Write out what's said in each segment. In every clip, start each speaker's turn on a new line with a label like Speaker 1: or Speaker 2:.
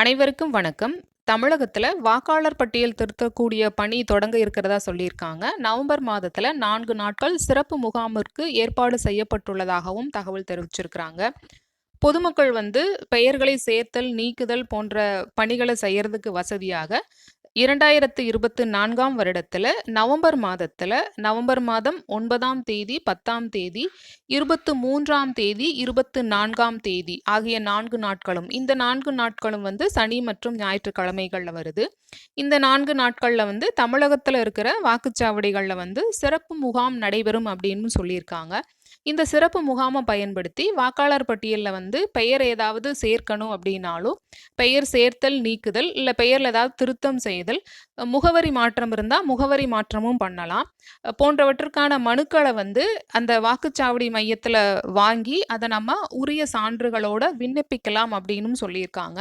Speaker 1: அனைவருக்கும் வணக்கம். தமிழகத்தில் வாக்காளர் பட்டியல் திருத்தக்கூடிய பணி தொடங்க இருக்கிறதா சொல்லியிருக்காங்க. நவம்பர் மாதத்தில் நான்கு நாட்கள் சிறப்பு முகாமிற்கு ஏற்பாடு செய்யப்பட்டுள்ளதாகவும் தகவல் தெரிவிச்சிருக்கிறாங்க. பொதுமக்கள் வந்து பெயர்களை சேர்த்தல் நீக்குதல் போன்ற பணிகளை செய்யறதுக்கு வசதியாக இரண்டாயிரத்து இருபத்து நான்காம் வருடத்தில் நவம்பர் மாதத்தில் நவம்பர் மாதம் ஒன்பதாம் தேதி பத்தாம் தேதி இருபத்து மூன்றாம் தேதி இருபத்து நான்காம் தேதி ஆகிய நான்கு நாட்களும். இந்த நான்கு நாட்களும் வந்து சனி மற்றும் ஞாயிற்றுக்கிழமைகளில் வருது. இந்த நான்கு நாட்களில் வந்து தமிழகத்தில் இருக்கிற வாக்குச்சாவடிகளில் வந்து சிறப்பு முகாம் நடைபெறும் அப்படின்னு சொல்லியிருக்காங்க. இந்த சிறப்பு முகாமை பயன்படுத்தி வாக்காளர் பட்டியலில் வந்து பெயர் ஏதாவது சேர்க்கணும் அப்படின்னாலும் பெயர் சேர்த்தல் நீக்குதல் இல்லை பெயரில் ஏதாவது திருத்தம் செய்தல் முகவரி மாற்றம் இருந்தால் முகவரி மாற்றமும் பண்ணலாம். போன்றவற்றுக்கான மனுக்களை வந்து அந்த வாக்குச்சாவடி மையத்தில் வாங்கி அதை நம்ம உரிய சான்றுகளோட விண்ணப்பிக்கலாம் அப்படின்னு சொல்லியிருக்காங்க.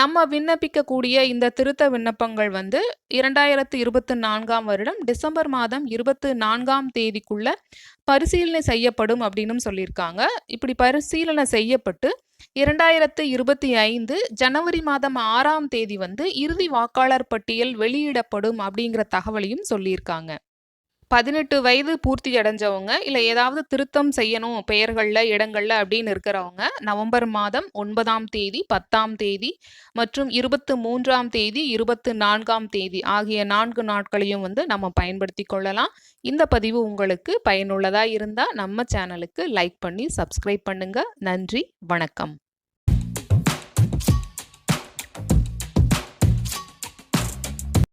Speaker 1: நம்ம விண்ணப்பிக்கக்கூடிய இந்த திருத்த விண்ணப்பங்கள் வந்து இரண்டாயிரத்து இருபத்தி நான்காம் வருடம் டிசம்பர் மாதம் இருபத்து நான்காம் தேதிக்குள்ள பரிசீலனை செய்யப்படும் அப்படின்னு சொல்லியிருக்காங்க. இப்படி பரிசீலனை செய்யப்பட்டு இரண்டாயிரத்து இருபத்தி ஐந்து ஜனவரி மாதம் ஆறாம் தேதி வந்து இறுதி வாக்காளர் பட்டியல் வெளியிடப்படும் அப்படிங்கிற தகவலையும் சொல்லியிருக்காங்க. பதினெட்டு வயது பூர்த்தி அடைஞ்சவங்க இல்லை ஏதாவது திருத்தம் செய்யணும் பெயர்களில் இடங்களில் அப்படின்னு இருக்கிறவங்க நவம்பர் மாதம் ஒன்பதாம் தேதி பத்தாம் தேதி மற்றும் இருபத்து மூன்றாம் தேதி இருபத்து நான்காம் தேதி ஆகிய நான்கு நாட்களையும் வந்து நம்ம பயன்படுத்தி கொள்ளலாம். இந்த பதிவு உங்களுக்கு பயனுள்ளதாக இருந்தால் நம்ம சேனலுக்கு லைக் பண்ணி சப்ஸ்கிரைப் பண்ணுங்கள் நன்றி வணக்கம்.